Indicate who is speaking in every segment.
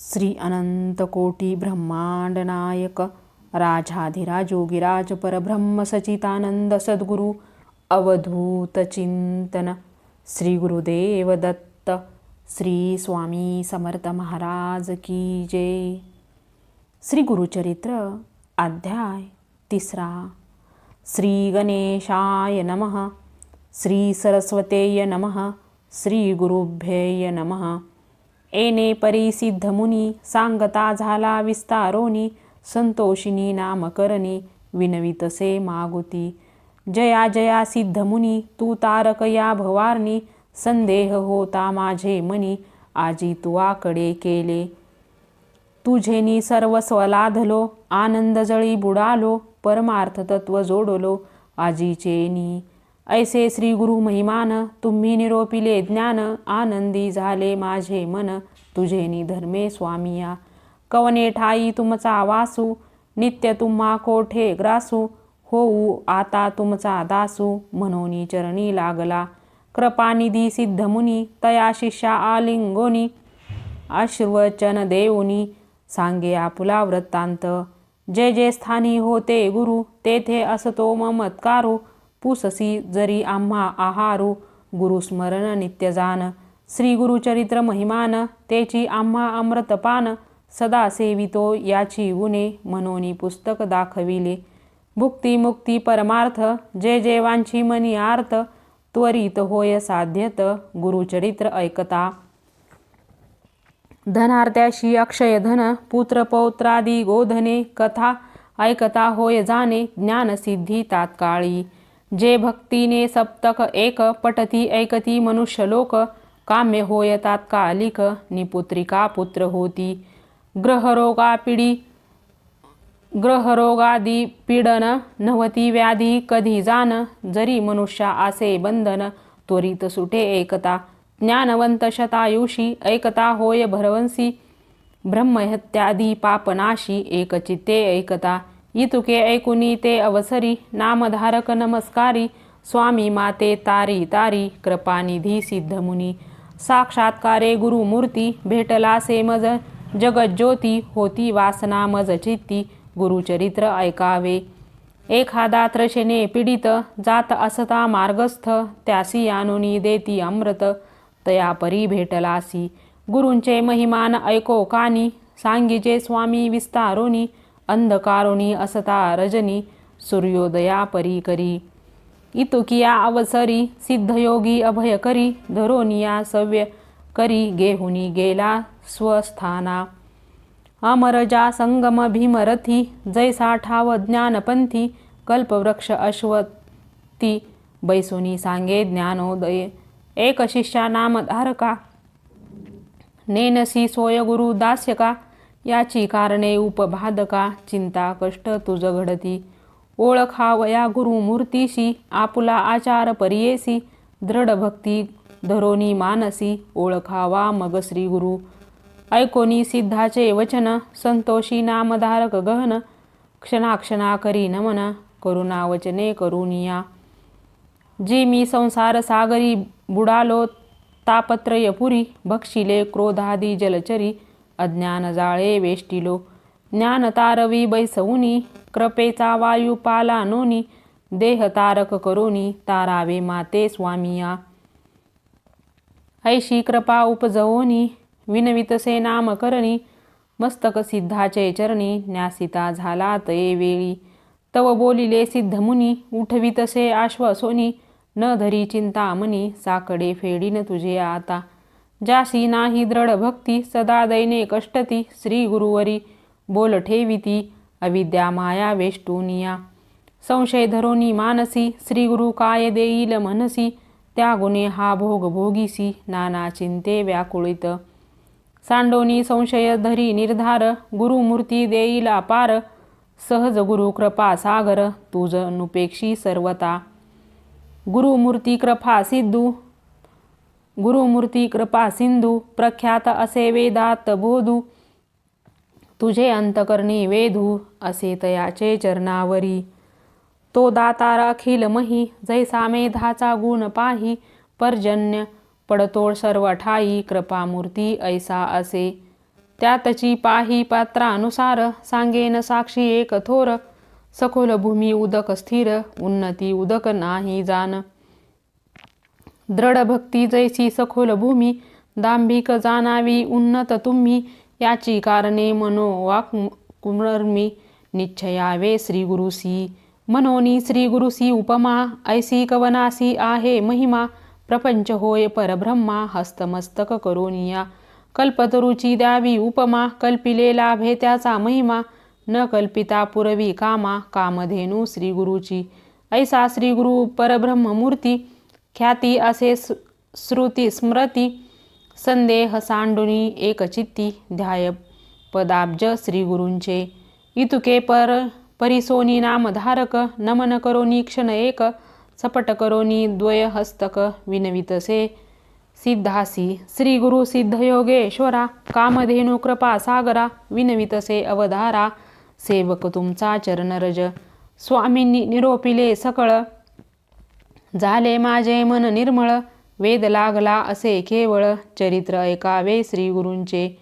Speaker 1: श्री अनंतकोटी ब्रह्मांड नायक परब्रह्म सचितानंद सद्गुरु अवधूत चिंतन श्री गुरुदेव दत्त श्री स्वामी समर्थ महाराज की जय। श्री गुरुचरित्र अध्याय तिसरा। श्री गणेशाय नमः। श्री सरस्वतेय नमः। श्री गुरुभ्येय नमः। एने परी सिद्धमुनी सांगता झाला विस्तारोनी संतोषिनी नामकरणी विनवितसे मागुती. जया जया सिद्धमुनी तू तारक या भवारणी संदेह होता माझे मनी आजी तुवाकडे केले. तुझेनी सर्वस्व लाधलो आनंद जळी बुडालो परमार्थ तत्व जोडलो आजीचेनी ऐसे श्री गुरु महिमान तुम्ही निरोपिले ज्ञान आनंदी झाले माझे मन. तुझेनी धर्मे स्वामिया. कवने ठाई तुमचा वासू नित्य तुम्हा कोठे ग्रासू? होऊ आता तुमचा दासू म्हणून चरणी लागला. कृपानिधी सिद्धमुनी तया शिष्या आलिंगोनी. अश्वचन देऊनी सांगे आपुला वृत्तांत. जे जे स्थानी होते गुरु तेथे असतो ममत्कारू. पुससी जरी आम्हा आहारू गुरुस्मरण नित्य जान. श्री गुरुचरित्र महिमान तेची आम्हा अमृतपान सदा सेवितो याची गुणे मनोनी पुस्तक दाखविले. भुक्ती मुक्ती परमार्थ जे जेवांची मनी आर्थ त्वरित होय साध्यत गुरुचरित्र ऐकता. धनार्त्याशी अक्षय धन पुत्र पौत्रादी गोधने कथा ऐकता होय जाणे ज्ञानसिद्धी तात्काळी. जे भक्तीने सप्तक एक पटती ऐकती मनुष्यलोक काम्य होय तात्कालिक निपुत्रिका पुत्र होती. ग्रहरोगा पिढी ग्रहरोगादी पीडन नव्हती व्याधी कधी जाण जरी मनुष्या आसे बंधन त्वरित सुटे एकता. ज्ञानवंत शतायुषी ऐकता होय भरवंसी ब्रह्महत्यादी पापनाशी एकचित्ते ऐकता इतुके ऐकुनी ते अवसरी नामधारक नमस्कारी स्वामी माते तारी तारी कृपानिधी सिद्धमुनी साक्षात्कारे गुरुमूर्ती भेटलासे मज जगज्योती होती वासना मज चित्ती गुरुचरित्र ऐकावे। एखादा त्रशेने पीडित जात असता मार्गस्थ त्यासी आणुनी देती अमृत तया परी भेटलासी। गुरूंचे महिमान ऐको कानी सांगीचे स्वामी विस्तारोनी अंधकारुणी असता रजनी सूर्योदया परी करी. इतुकिया अवसरी सिद्धयोगी अभय करी धरोनिया सव्य करी गेहुनी गेला स्वस्थाना. अमरजा संगम भीमरथी जैसा ठाव ज्ञानपंथी कल्पवृक्ष अश्वती बैसुनी सांगे ज्ञानोदय. एक शिष्या नामधारका नेनसी सोय गुरु दास्यका याची कारणे उपबाधका चिंता कष्ट तुझ घडती. ओळखावया गुरुमूर्तीशी आपुला आचार परियेसी. दृढ भक्ती धरोनी मानसी ओळखावा मग श्री गुरु. ऐकोनी सिद्धाचे वचन संतोषी नामधारक गहन. क्षणाक्षणा करी नमन करुणा वचने करुनिया. जी मी संसार सागरी बुडालो तापत्रयपुरी भक्षिले क्रोधादी जलचरी. अज्ञान जाळे वेष्टिलो. ज्ञान तारवी बैसवुनी कृपेचा वायू पाला नोनी देह तारक करोनी तारावे माते स्वामिया. ऐशी कृपा उपजवोनी विनवितसे नाम करणी मस्तक सिद्धाचे चरणी न्यासिता झाला तये वेळी. तव बोलिले सिद्धमुनी उठवितसे आश्वासोनी न धरी चिंतामणी साकडे फेडीन तुझे आता. जाशी नाही दृढ भक्ती सदा दैने कष्टती श्री गुरुवरी. बोल ठेविती अविद्या माया वेष्टुनिया संशय धरोनी मानसी श्री गुरु काय देईल मनसी. त्या गुणे हा भोग भोगीसी नाना चिंते व्याकुळित. सांडोनी संशय धरी निर्धार गुरुमूर्ती देईल अपार. सहज गुरु कृपा सागर तुझ नुपेक्षी सर्वता. गुरुमूर्ती कृपा सिद्धू गुरुमूर्ती कृपा सिंधू प्रख्यात असे वेदात बोधू. तुझे अंतकरणी वेधू असे तयाचे चरणावरी. तो दातार अखिल मही जैसा मेधाचा गुण पाही. पर्जन्य पडतोळ सर्व ठाई कृपामूर्ती ऐसा असे. त्यातची पाही पात्रानुसार सांगेन साक्षी एक थोर. सखोल भूमी उदक स्थिर उन्नती उदक नाही जाण. दृढ भक्ती जैसी सखोल भूमी दांभिक जाणावी उन्नत तुम्ही याची कारणे मनोवाक कुमर्मी निश्चयावे श्री गुरुसी मनोनी श्री गुरुसी उपमा ऐसी कवनासी आहे महिमा प्रपंच होय परब्रह्मा हस्तमस्तक करोनिया। कल्पतरुची द्यावी उपमा कल्पिले लाभे त्याचा महिमा। न कल्पिता पुरवी कामा कामधेनू श्री गुरुची ऐसा श्री गुरु परब्रह्ममूर्ती ख्याती असे श्रुती स्मृती संदेह सांडुनी एकचित्ती ध्याय पदाब्ज श्रीगुरूंचे इतुके पर परिसोनी नामधारक नमन करोनी क्षण एक सपट करोनी द्वय हस्तक विनवितसे सिद्धासी श्री गुरु सिद्धयोगेश्वरा कामधेनु कृपा सागरा विनवितसे अवधारा सेवक तुमचा चरणरज स्वामींनी निरोपिले सकळ झाले माझे मन निर्मळ वेद लागला असे केवळ चरित्र ऐकावे श्री गुरूंचे.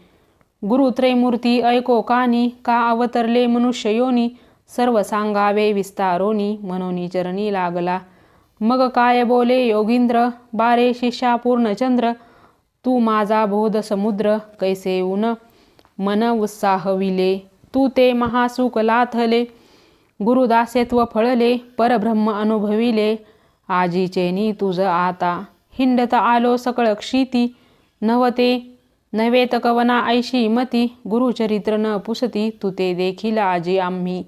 Speaker 1: गुरु त्रैमूर्ती ऐको कानी का अवतरले मनुष्य योनी सर्व सांगावे विस्तारोनी मनोनी चरणी लागला. मग काय बोले योगींद्र बारे शिष्या पूर्णचंद्र तू माझा बोध समुद्र कैसे ऊन? मन उत्साहविले तू ते महासुख लाथले. गुरुदासेत्व फळले परब्रह्म अनुभविले. आजीचे नी तुझ आता. हिंडत आलो सकळ क्षिती. नवते नवेत कवना ऐशी मती. गुरुचरित्र न पुसती तुते ते देखील आजी आम्ही.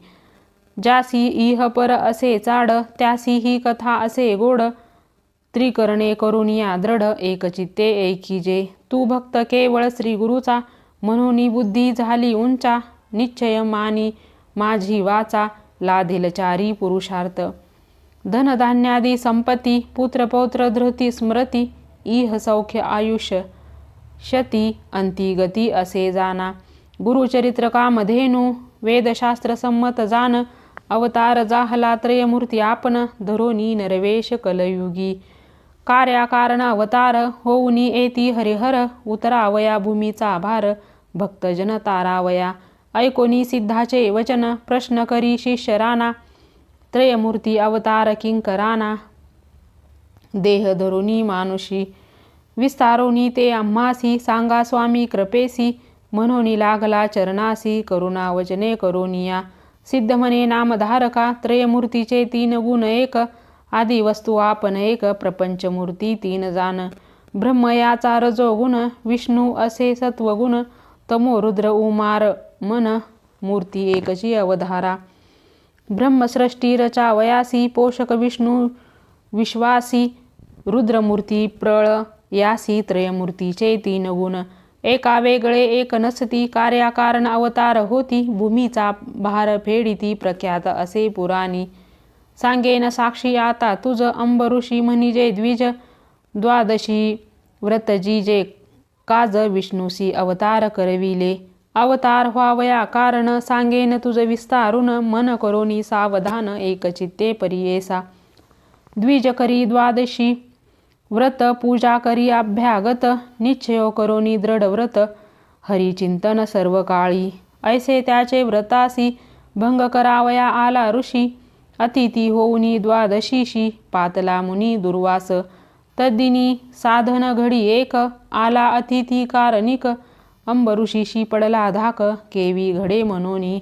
Speaker 1: ज्यासी इह पर असे चाड त्यासी ही कथा असे गोड. त्रिकरणे करून या दृढ एकचित्ते एकीजे तू भक्त केवळ श्री गुरुचा म्हणून बुद्धी झाली उंचा. निश्चय मानी माझी वाचा लाधेल चारी पुरुषार्थ. धनधान्यादी संपत्ती पुत्रपौत्र धृती स्मृती इह सौख्य आयुष्य शती अंती गती असे जाना। गुरुचरित्र कामधेनु वेदशास्त्र संमत जान अवतार जाहला त्रयमूर्ती आपण धरोनी नरवेश कलयुगी। कार्याकारण अवतार होऊनी एती हरिहर उतरावया भूमीचा भार भक्तजन तारावया। ऐकोनी सिद्धाचे वचन प्रश्न करी शिष्य राणा त्रयमूर्ती अवतार किंकराना। देह धरुणी मानुषी विस्तारोनी ते आम्हासी सांगा स्वामी कृपेसी म्हणोनी लागला चरणासी करुणा वचने करुनिया। सिद्ध म्हणे नामधारका त्रयमूर्तीचे तीन गुण एक आदी वस्तू आपण एक प्रपंचमूर्ती तीन जाण। ब्रह्म याचा रजो गुण विष्णू असे सत्वगुण तमो रुद्र उमार मन मूर्ती एकची अवधारा। ब्रह्मसृष्टी रचावयासी पोषक विष्णू विश्वासी रुद्रमूर्ती प्रळ यासी त्रयमूर्ती चेती नगुण। एका वेगळे एक नसती कार्याकारण अवतार होती भूमीचा भार फेडिती प्रख्यात असे पुराणी। सांगेन साक्षी आता तुझ अंबऋषी म्हणजे द्विज द्वादशी व्रतजी जे काज विष्णूसी अवतार करविले। अवतार व्हावया कारण सांगेन तुझ विस्तारून मन करोनी सावधान एकचित्ते परियेसा. द्विज करी द्वादशी. व्रत पूजा करी अभ्यागत. निश्चयो करोनी दृढ व्रत. हरिचिंतन सर्व काळी. ऐसे त्याचे व्रतासी. भंग करावया आला ऋषी. अतिथी होऊनी द्वादशीशी. पातला मुनी दुर्वास. तद्दिनी साधन घडी एक. आला अतिथी कारणिक अंबऋषीशी पडला धाक केवी घडे मनोनी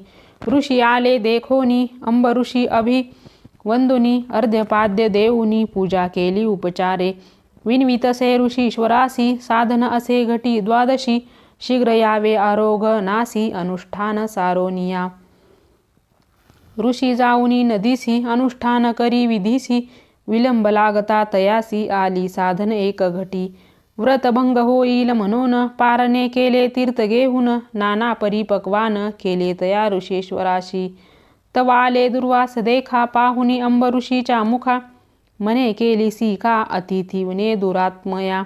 Speaker 1: ऋषी आले देखोनी अंबऋषी अभि वंदुनी अर्ध्यपाद्य देऊनी पूजा केली उपचारे. विनवितसे ऋषीश्वरासी साधन असे घटी द्वादशी. शीघ्र यावे आरोग नासी अनुष्ठान सारोनिया. ऋषी जाऊनी नदीसी अनुष्ठान करी विधीसी. विलंब लागता तयासी आली साधन एक घटी. व्रतभंग होईल म्हणून पारणे केले तीर्थ घेऊन नाना परिपक्वान केले तया ऋषेश्वराशी तवाले दुर्वास देखा पाहुनी अंब ऋषीच्या मुखा. मने केली सीका अतिथीवने दुरात्मया.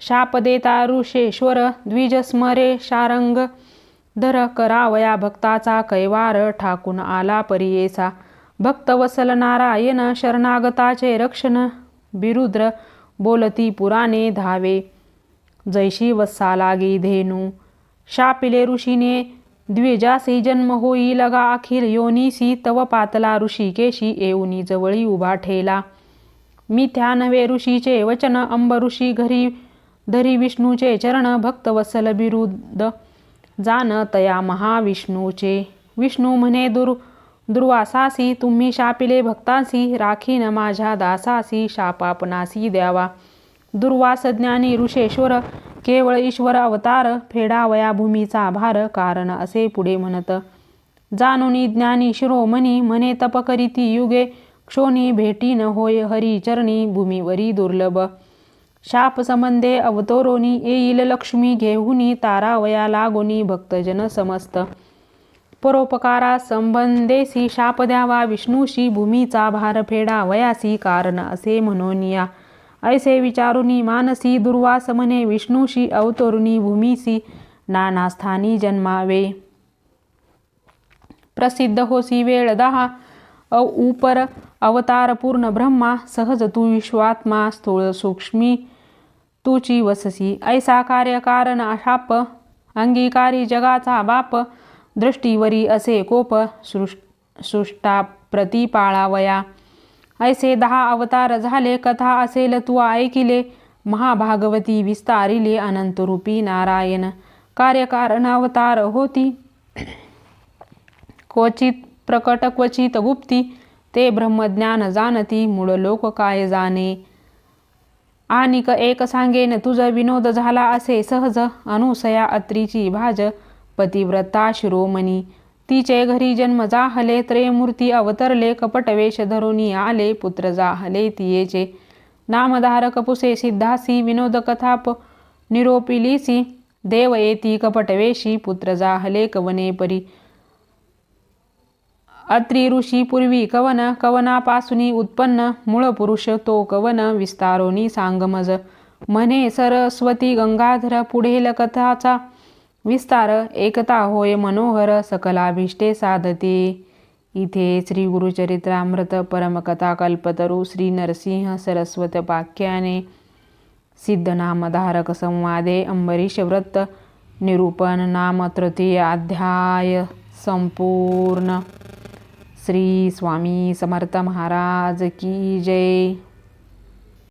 Speaker 1: शाप देता ऋषेश्वर द्विज स्मरे शारंग. धर करावया भक्ताचा कैवार ठाकून आला परियेसा. भक्तवसल नारायण शरणागताचे रक्षण. बिरुद्र बोलती पुराणे धावे. जैशी वत्सा लागी धेनू. शापिले ऋषीने द्विजासी जन्म होई लगा अखिल योनीसी तव पातला ऋषिकेशी येऊनी जवळी उभा ठेला. मिथ्या नवे ऋषीचे वचन अंब ऋषी घरी धरी विष्णूचे चरण भक्तवत्सल बिरुद्ध जान तया महाविष्णूचे. विष्णू म्हणे दुर् दुर्वासासी तुम्ही शापिले भक्तासी राखीन माझ्या दासासी शापापनासी द्यावा. दुर्वास ज्ञानी ऋषेश्वर केवळ ईश्वर अवतार फेडावया भूमीचा भार कारण असे पुढे म्हणत जाणूनी ज्ञानी शिरोमणी मने तप करीती युगे क्षोणी भेटी न होय हरी चरणी भूमीवरी दुर्लभ. शाप संबंधे अवतोरोनी येईल लक्ष्मी घेऊनी तारावया लागोनी भक्तजन समस्त. परोपकारा संबंधेसी शाप द्यावा विष्णूशी भूमीचा भार फेडा वयासी कारण असे म्हणून या ऐसे विचारुनी मानसी दुर्वास म्हणे विष्णूशी अवतरुणी भूमीसी नाना स्थानी जन्मावे प्रसिद्ध होसी वेळ दहा अ उपर अवतार पूर्ण ब्रह्मा सहज तू विश्वात्मा स्थूळ सूक्ष्मी तुची वससी ऐसा कार्य कारण शाप अंगीकारी जगाचा बाप दृष्टीवरी असे कोप सृष् सृष्टा प्रतिपाळावया ऐसे दहा अवतार झाले कथा असेल तू ऐकिले. महाभागवती विस्तारिले अनंतरूपी नारायण. कार्यकारण अवतार होती. क्वचित प्रकट क्वचित गुप्ती. ते ब्रह्मज्ञान जाणती मूळ लोक काय जाणे. आणिक एक सांगेन तुझ विनोद झाला असे सहज. अनुसया अत्रीची भाज. पतिव्रता शिरोमणी. तिचे घरी जन्म जाहले त्रयमूर्ती अवतरले कपटवेश धरुनी आले पुत्र जाहले तियेचे. नामधारक पुसे सिद्धासी विनोद कथाप निरोपिलीसी. देव येती कपटवेशी पुत्र जाहले कवने परी. अत्रि ऋषी पूर्वी कवन कवनापासुनी उत्पन्न. मूळ पुरुष तो कवन विस्तारोनी सांगमज. म्हणे सरस्वती गंगाधर पुढील कथाचा विस्तार एकता होय मनोहर सकलाभिष्टे साधते. इथे श्री गुरुचरित्रामृत परमकथा कल्पतरू श्री नरसिंह सरस्वत पाख्याने सिद्धनामधारक संवादे अंबरीश व्रत निरूपण नाम तृतीय अध्याय संपूर्ण. श्री स्वामी समर्थ महाराज की जय.